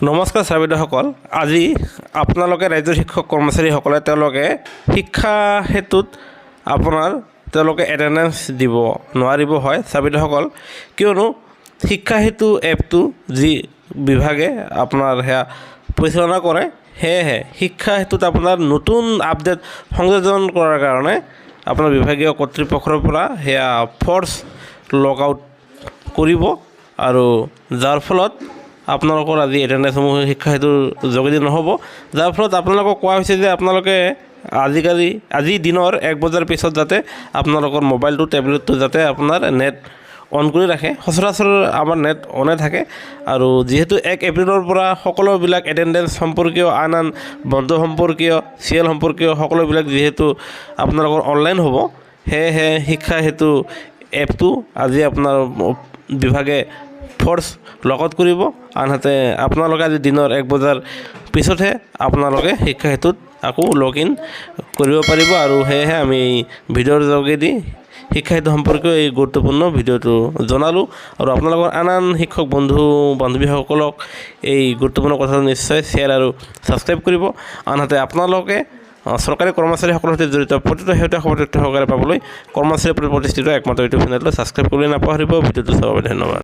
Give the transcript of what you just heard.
নমস্কাৰ ছাৰ আজি আপোনালোকে ৰাজ্যৰ শিক্ষক কৰ্মচাৰীসকলে তেওঁলোকে শিক্ষা হেতুত আপোনাৰ তেওঁলোকে এটেণ্ডেঞ্চ দিব নোৱাৰিব হয় ছাৰ কিয়নো শিক্ষা সেতু এপটো যি বিভাগে আপোনাৰ সেয়া পৰিচালনা কৰে, সেয়েহে শিক্ষা হেতুত আপোনাৰ নতুন আপডেট সংযোজন কৰাৰ কাৰণে আপোনাৰ বিভাগীয় কৰ্তৃপক্ষৰ পৰা সেয়া ফ'ৰ্চ লগ আউট কৰিব আৰু যাৰ ফলত আপোনালোকৰ আজি এটেণ্ডেঞ্চসমূহ শিক্ষা হেতুৰ যোগেদি নহ'ব। যাৰ ফলত আপোনালোকক কোৱা হৈছে যে আপোনালোকে আজিকালি আজিৰ দিনৰ এক বজাৰ পিছত যাতে আপোনালোকৰ মোবাইলটো, টেবলেটটো যাতে আপোনাৰ নেট অন কৰি ৰাখে। সচৰাচৰ আমাৰ নেট অনে থাকে। আৰু যিহেতু এক এপ্ৰিলৰ পৰা সকলোবিলাক এটেণ্ডেঞ্চ সম্পৰ্কীয়, আন আন বন্ধ সম্পৰ্কীয় চিৰিয়েল সম্পৰ্কীয় সকলোবিলাক যিহেতু আপোনালোকৰ অনলাইন হ'ব, সেয়েহে শিক্ষা হেতু এপটো আজি আপোনাৰ বিভাগে ফ'ৰ্চ লগত কৰিব। আনহাতে, আপোনালোকে আজি দিনৰ এক বজাৰ পিছতহে আপোনালোকে শিক্ষা হেতুত আকৌ লগ ইন কৰিব পাৰিব আৰু সেয়েহে আমি এই ভিডিঅ'ৰ যোগেদি শিক্ষা হেতু সম্পৰ্কীয় এই গুৰুত্বপূৰ্ণ ভিডিঅ'টো জনালোঁ আৰু আপোনালোকৰ আন আন শিক্ষক, বন্ধু, বান্ধৱীসকলক এই গুৰুত্বপূৰ্ণ কথাটো নিশ্চয় শ্বেয়াৰ আৰু ছাবস্ক্ৰাইব কৰিব। আনহাতে, আপোনালোকে চৰকাৰী কৰ্মচাৰীসকলৰ সৈতে জড়িত প্ৰতিটো শেহতীয়া খবৰ তথ্য সহকাৰে পাবলৈ কৰ্মচাৰীৰ প্ৰতি প্ৰতিষ্ঠিত একমাত্ৰ ইউটিউব চেনেলটো ছাবস্ক্ৰাইব কৰিবলৈ নাপাহৰিব। ভিডিঅ'টো বাবে ধন্যবাদ।